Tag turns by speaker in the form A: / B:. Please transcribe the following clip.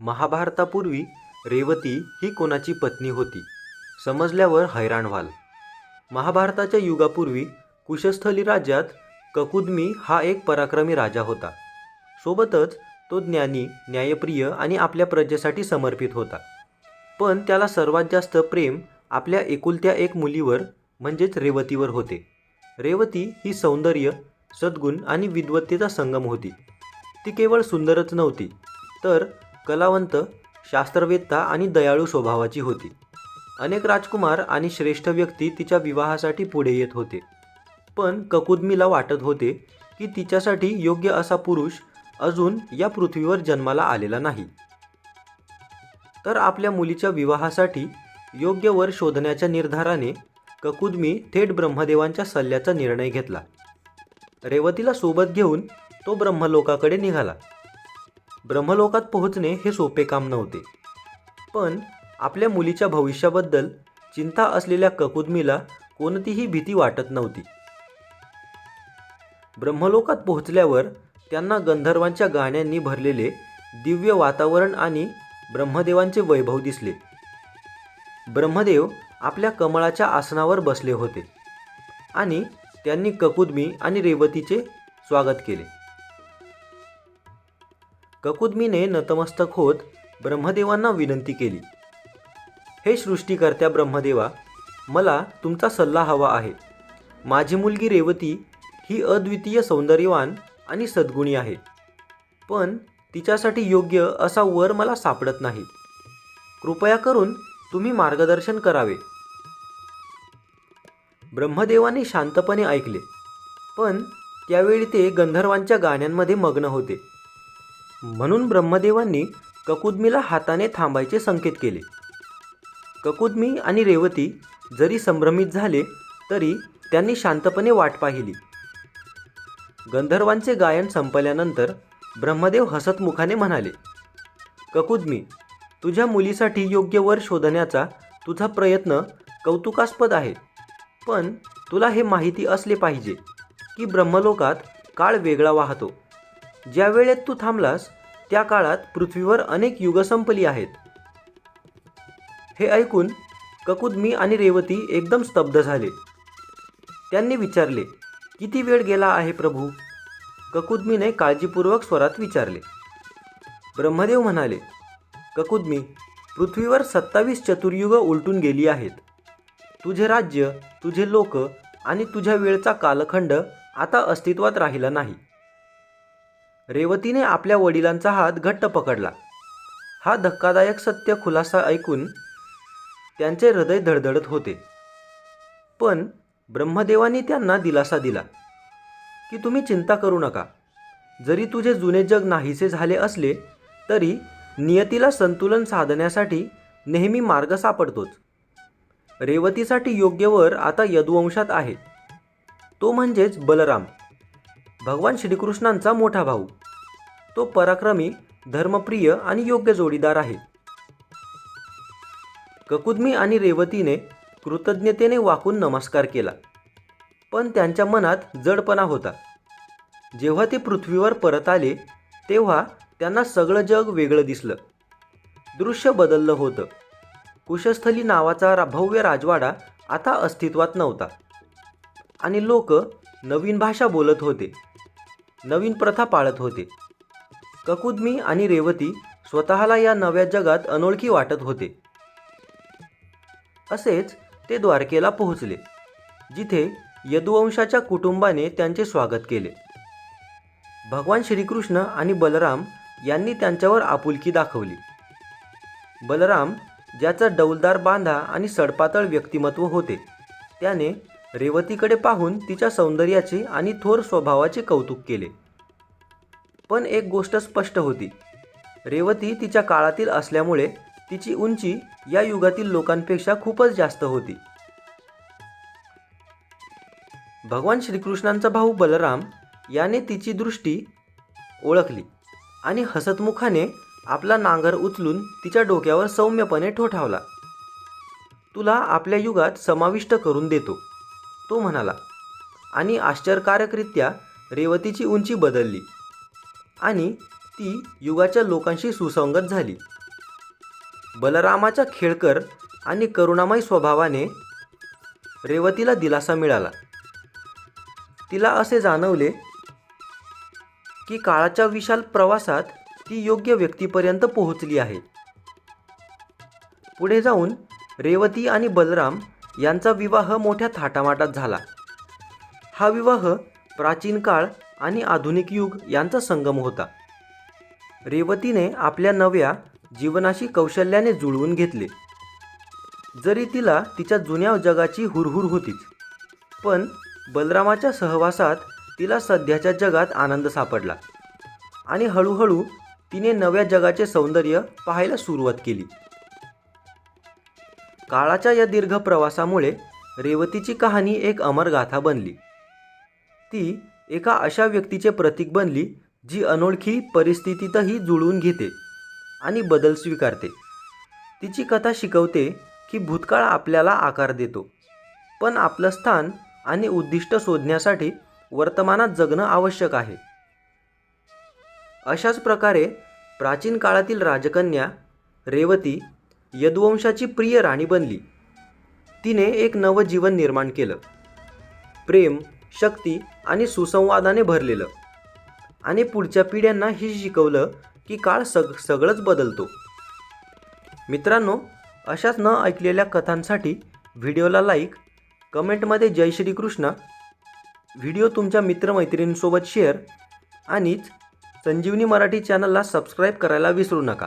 A: महाभारतापूर्वी रेवती ही कोणाची पत्नी होती? समजल्यावर हैराण व्हाल. महाभारताच्या युगापूर्वी कुशस्थली राज्यात ककुदमी हा एक पराक्रमी राजा होता. सोबतच तो ज्ञानी न्यायप्रिय आणि आपल्या प्रजेसाठी समर्पित होता. पण त्याला सर्वात जास्त प्रेम आपल्या एकुलत्या एक मुलीवर म्हणजेच रेवतीवर होते. रेवती ही सौंदर्य सद्गुण आणि विद्वत्तेचा संगम होती. ती केवळ सुंदरच नव्हती तर कलावंत शास्त्रवेत्ता आणि दयाळू स्वभावाची होती. अनेक राजकुमार आणि श्रेष्ठ व्यक्ती तिच्या विवाहासाठी पुढे येत होते. पण ककुदमीला वाटत होते की तिच्यासाठी योग्य असा पुरुष अजून या पृथ्वीवर जन्माला आलेला नाही. तर आपल्या मुलीच्या विवाहासाठी योग्य वर शोधण्याच्या निर्धाराने ककुदमी थेट ब्रह्मदेवांच्या सल्ल्याचा निर्णय घेतला. रेवतीला सोबत घेऊन तो ब्रह्मलोकाकडे निघाला. ब्रह्मलोकात पोहोचणे हे सोपे काम नव्हते. पण आपल्या मुलीच्या भविष्याबद्दल चिंता असलेल्या ककुदमीला कोणतीही भीती वाटत नव्हती. ब्रह्मलोकात पोहोचल्यावर त्यांना गंधर्वांच्या गाण्यांनी भरलेले दिव्य वातावरण आणि ब्रह्मदेवांचे वैभव दिसले. ब्रह्मदेव आपल्या कमळाच्या आसनावर बसले होते आणि त्यांनी ककुदमी आणि रेवतीचे स्वागत केले. ककुद्मीने नतमस्तक होत ब्रह्मदेवांना विनंती केली. हे सृष्टीकर्त्या ब्रह्मदेवा मला तुमचा सल्ला हवा आहे. माझी मुलगी रेवती ही अद्वितीय सौंदर्यवान आणि सद्गुणी आहे. पण तिच्यासाठी योग्य असा वर मला सापडत नाही. कृपया करून तुम्ही मार्गदर्शन करावे. ब्रह्मदेवाने शांतपणे ऐकले. पण त्यावेळी ते गंधर्वांच्या गाण्यांमध्ये मग्न होते. म्हणून ब्रह्मदेवांनी ककुदमीला हाताने थांबायचे संकेत केले. ककुदमी आणि रेवती जरी संभ्रमित झाले तरी त्यांनी शांतपणे वाट पाहिली. गंधर्वांचे गायन संपल्यानंतर ब्रह्मदेव हसतमुखाने म्हणाले ककुदमी तुझ्या मुलीसाठी योग्य वर शोधण्याचा तुझा प्रयत्न कौतुकास्पद आहे पण तुला हे माहिती असले पाहिजे की ब्रह्मलोकात काळ वेगळा वाहतो. ज्या वेळेत तू थांबलास त्या काळात पृथ्वीवर अनेक युग संपली आहेत. हे ऐकून ककुदमी आणि रेवती एकदम स्तब्ध झाले. त्यांनी विचारले किती वेळ गेला आहे प्रभू? ककुदमीने काळजीपूर्वक स्वरात विचारले. ब्रह्मदेव म्हणाले ककुदमी पृथ्वीवर सत्तावीस चतुर्युग उलटून गेली आहेत. तुझे राज्य तुझे लोक आणि तुझ्या वेळचा कालखंड आता अस्तित्वात राहिला नाही. रेवतीने आपल्या वडिलांचा हात घट्ट पकडला. हा धक्कादायक सत्य खुलासा ऐकून त्यांचे हृदय धडधडत होते. पण ब्रह्मदेवानी त्यांना दिलासा दिला की तुम्ही चिंता करू नका. जरी तुझे जुने जग नाहीसे झाले असले तरी नियतीला संतुलन साधण्यासाठी नेहमी मार्ग सापडतोच. रेवतीसाठी योग्य वर आता यदुवंशात आहे. तो म्हणजेच बलराम. भगवान श्रीकृष्णांचा मोठा भाऊ. तो पराक्रमी धर्मप्रिय आणि योग्य जोडीदार आहे. ककुद्मी आणि रेवतीने कृतज्ञतेने वाकून नमस्कार केला. पण त्यांच्या मनात जडपणा होता. जेव्हा ते पृथ्वीवर परत आले तेव्हा त्यांना सगळं जग वेगळं दिसलं. दृश्य बदललं होतं. कुशस्थली नावाचा रा भव्य राजवाडा आता अस्तित्वात नव्हता. आणि लोक नवीन भाषा बोलत होते. नवीन प्रथा पाळत होते. ककुदमी आणि रेवती स्वतःला या नव्या जगात अनोळखी वाटत होते. असेच ते द्वारकेला पोहोचले जिथे यदुवंशाच्या कुटुंबाने त्यांचे स्वागत केले. भगवान श्रीकृष्ण आणि बलराम यांनी त्यांच्यावर आपुलकी दाखवली. बलराम ज्याचा डौलदार बांधा आणि सडपातळ व्यक्तिमत्व होते त्याने रेवतीकडे पाहून तिच्या सौंदर्याचे आणि थोर स्वभावाचे कौतुक केले. पण एक गोष्ट स्पष्ट होती. रेवती तिच्या काळातील असल्यामुळे तिची उंची या युगातील लोकांपेक्षा खूपच जास्त होती. भगवान श्रीकृष्णांचा भाऊ बलराम याने तिची दृष्टी ओळखली आणि हसतमुखाने आपला नांगर उचलून तिच्या डोक्यावर सौम्यपणे ठोठावला. तुला आपल्या युगात समाविष्ट करून देतो. तो म्हणाला आणि आश्चर्यकारकरित्या रेवतीची उंची बदलली आणि ती युगाच्या लोकांशी सुसंगत झाली. बलरामाच्या खेळकर आणि करुणामय स्वभावाने रेवतीला दिलासा मिळाला. तिला असे जाणवले की काळाच्या विशाल प्रवासात ती योग्य व्यक्तीपर्यंत पोहोचली आहे. पुढे जाऊन रेवती आणि बलराम यांचा विवाह मोठ्या थाटामाटात झाला. हा विवाह प्राचीन काळ आणि आधुनिक युग यांचा संगम होता. रेवतीने आपल्या नव्या जीवनाशी कौशल्याने जुळवून घेतले. जरी तिला तिच्या जुन्या जगाची हुरहुर होतीच पण बलरामाच्या सहवासात तिला सध्याच्या जगात आनंद सापडला आणि हळूहळू तिने नव्या जगाचे सौंदर्य पाहायला सुरुवात केली. काळाच्या या दीर्घ प्रवासामुळे रेवतीची कहाणी एक अमर गाथा बनली. ती एका अशा व्यक्तीचे प्रतीक बनली जी अनोळखी परिस्थितीतही जुळवून घेते आणि बदल स्वीकारते. तिची कथा शिकवते की भूतकाळ आपल्याला आकार देतो पण आपलं स्थान आणि उद्दिष्ट शोधण्यासाठी वर्तमानात जगणं आवश्यक आहे. अशाच प्रकारे प्राचीन काळातील राजकन्या रेवती यदुवंशाची प्रिय राणी बनली. तिने एक नवं जीवन निर्माण केलं. प्रेम शक्ती आणि सुसंवादाने भरलेलं. आणि पुढच्या पिढ्यांना हे शिकवलं की काळ सग सगळंच बदलतो. मित्रांनो अशाच न ऐकलेल्या कथांसाठी व्हिडिओला लाईक कमेंटमध्ये जय श्रीकृष्ण. व्हिडिओ तुमच्या मित्रमैत्रिणींसोबत शेअर. आणिच संजीवनी मराठी चॅनलला सबस्क्राईब करायला विसरू नका.